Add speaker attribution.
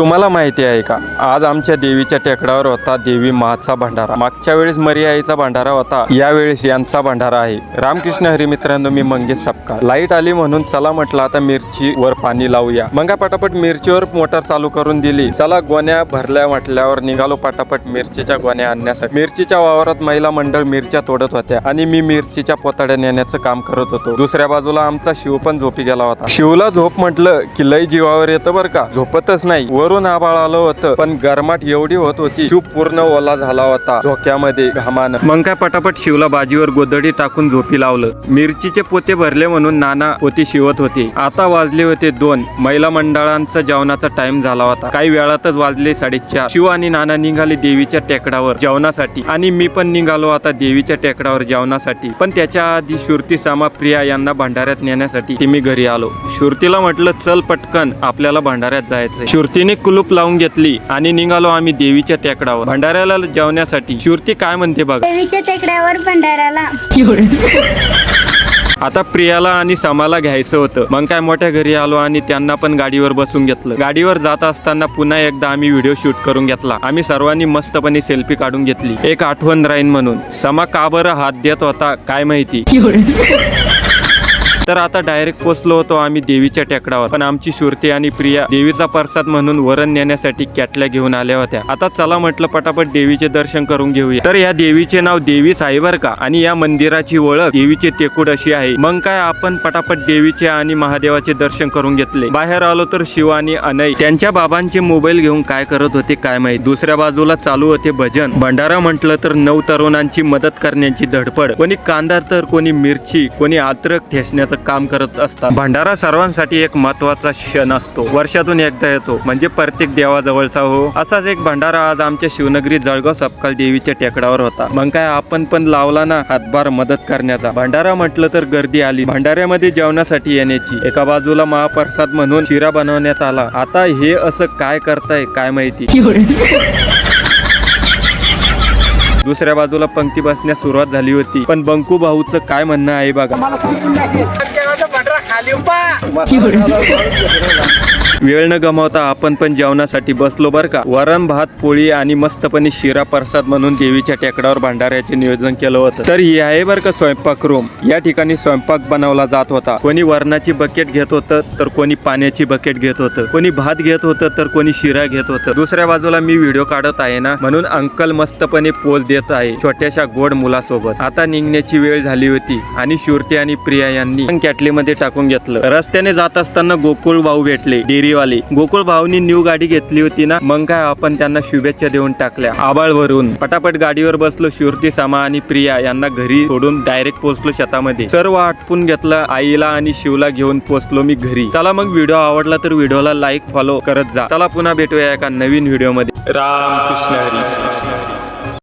Speaker 1: तुम्हाला माहिती आहे का? आज आमच्या देवीच्या टेकडावर होता देवी महाचा भंडारा. मागच्या वेळेस मरियाईचा भंडारा होता यावेळेस यांचा भंडारा आहे. रामकृष्ण हरी मित्रांनो मी मंगेश सपका लाइट आली म्हणून चला म्हटलं आता मिरची वर पाणी लावूया. मंगा पटापट मिरचीवर मोटर चालू करून दिली. चला गोण्या भरल्या म्हटल्यावर निघालो पटापट मिरचीच्या गोण्या आणण्यासाठी. मिरचीच्या वावरात महिला मंडळ मिरच्या तोडत होत्या आणि मी मिरचीच्या पोताड्या नेण्याचं काम करत होतो. दुसऱ्या बाजूला आमचा शिव पण झोपी गेला होता. शिवला झोप म्हटलं की लय जीवावर येतं बरं का? झोपतच नाही. वरून आबाळ आलं होतं पण गरमाट एवढी होत होती चूप पूर्ण ओला झाला होता झोक्यामध्ये घामानं. मग काय पटापट शिवला बाजीवर गोदडी टाकून झोपी लावलं. मिरचीचे पोते भरले म्हणून नाना पोती शिवत होते. आता वाजले होते दोन. महिला मंडळांचा जेवणाचा टाइम झाला होता. काही वेळातच वाजले साडेचार. शिव आणि नाना निघाले देवीच्या टेकडावर जेवणासाठी. आणि मी पण निघालो आता देवीच्या टेकडावर जेवणासाठी. पण त्याच्या आधी श्रुती सामा प्रिया यांना भंडाऱ्यात नेण्यासाठी ती मी घरी आलो. शुर्तीला म्हटलं चल पटकन आपल्याला भंडाऱ्यात जायचंय. शुर्तीने कुलूप लावून घेतली आणि निघालो आम्ही देवीच्या टेकडावर भंडाऱ्याला जेवण्यासाठी. शुर्ती काय म्हणते बघ.
Speaker 2: देवीच्या टेकड्यावर भंडाराला
Speaker 1: आता प्रियाला आणि समाला घ्यायचं होतं. मग काय मोठ्या घरी आलो आणि त्यांना पण गाडीवर बसून घेतलं. गाडीवर जात असताना पुन्हा एकदा आम्ही व्हिडिओ शूट करून घेतला. आम्ही सर्वांनी मस्तपणे सेल्फी काढून घेतली. एक आठवण राहीन म्हणून. समा का बरं हात देत होता काय माहिती? तर आता डायरेक्ट पोचलो होतो आम्ही देवीच्या टेकडावर पण आमची सुरती आणि प्रिया देवीचा प्रसाद म्हणून वरण नेण्यासाठी कॅटल्या घेऊन आल्या होत्या. आता चला म्हटलं पटापट देवीचे दर्शन करून घेऊया. तर या देवीचे नाव देवी आहे का? आणि या मंदिराची ओळख देवीचे तेकूड अशी आहे. मग काय आपण पटापट देवीचे आणि महादेवाचे दर्शन करून घेतले? बाहेर आलो तर शिव आणि अनय त्यांच्या बाबांचे मोबाईल घेऊन काय करत होते काय माहीत? दुसऱ्या बाजूला चालू होते भजन. भंडारा म्हटलं तर नऊ तरुणांची मदत करण्याची धडपड. कोणी कांदा तर कोणी मिरची कोणी आत्रक अद्रक ठेसण्याचं काम करत असतात. भंडारा सर्वांसाठी एक महत्त्वाचा क्षण असतो. वर्षातून एकदा येतो. म्हणजे प्रत्येक देवाजवळचा हो. असाच एक भंडारा आज आमच्या शिवनगरी जळगाव सपकाळ देवीच्या टेकडावर होता. मग काय आपण पण लावला ना हातभार मदत करण्याचा. भंडारा म्हटलं तर गर्दी आली. भंडाऱ्यामध्ये जेवणासाठी येण्याची. एका बाजूला महाप्रसाद म्हणून शिरा बनवण्यात आला. आता हे असं काय करताय काय माहिती? दुसऱ्या बाजूला पंक्ती बसण्यास सुरुवात झाली होती. पण बंकू भाऊचं काय म्हणणं आहे बघा. 六八，六八，听。वेळ न गमावता आपण पण जेवणासाठी बसलो बर का? वरण भात पोळी आणि मस्तपणे शिरा प्रसाद म्हणून देवीच्या टेकडावर भंडाऱ्याचे नियोजन केलं होतं. तर ही आहे बर का स्वयंपाक रूम या ठिकाणी स्वयंपाक बनवला जात होता. कोणी वरणाची बकेट घेत होतं तर कोणी पाण्याची बकेट घेत होतं. कोणी भात घेत होतं तर कोणी शिरा घेत होतं. दुसऱ्या बाजूला मी व्हिडिओ काढत आहे ना म्हणून अंकल मस्तपणे पोल देत आहे छोट्याशा गोड मुलासोबत. आता निघण्याची वेळ झाली होती आणि शुरती आणि प्रिया यांनी पण कॅटलीमध्ये टाकून घेतलं. रस्त्याने जात असताना गोकुळ भाऊ भेटले. फेरीवाली गोकुळ भाऊनी न्यू गाडी घेतली होती ना मग काय आपण त्यांना शुभेच्छा देऊन टाकल्या. आबाळ भरून. पटापट गाडीवर बसलो शुरती सामा आणि प्रिया. यांना घरी सोडून डायरेक्ट पोहोचलो शेतामध्ये. सर्व आटपून घेतलं आईला आणि शिवला घेऊन पोहोचलो मी घरी. चला मग व्हिडिओ आवडला तर व्हिडिओला लाईक फॉलो करत जा. चला पुन्हा भेटूया एका नवीन व्हिडिओमध्ये राम कृष्ण हरी.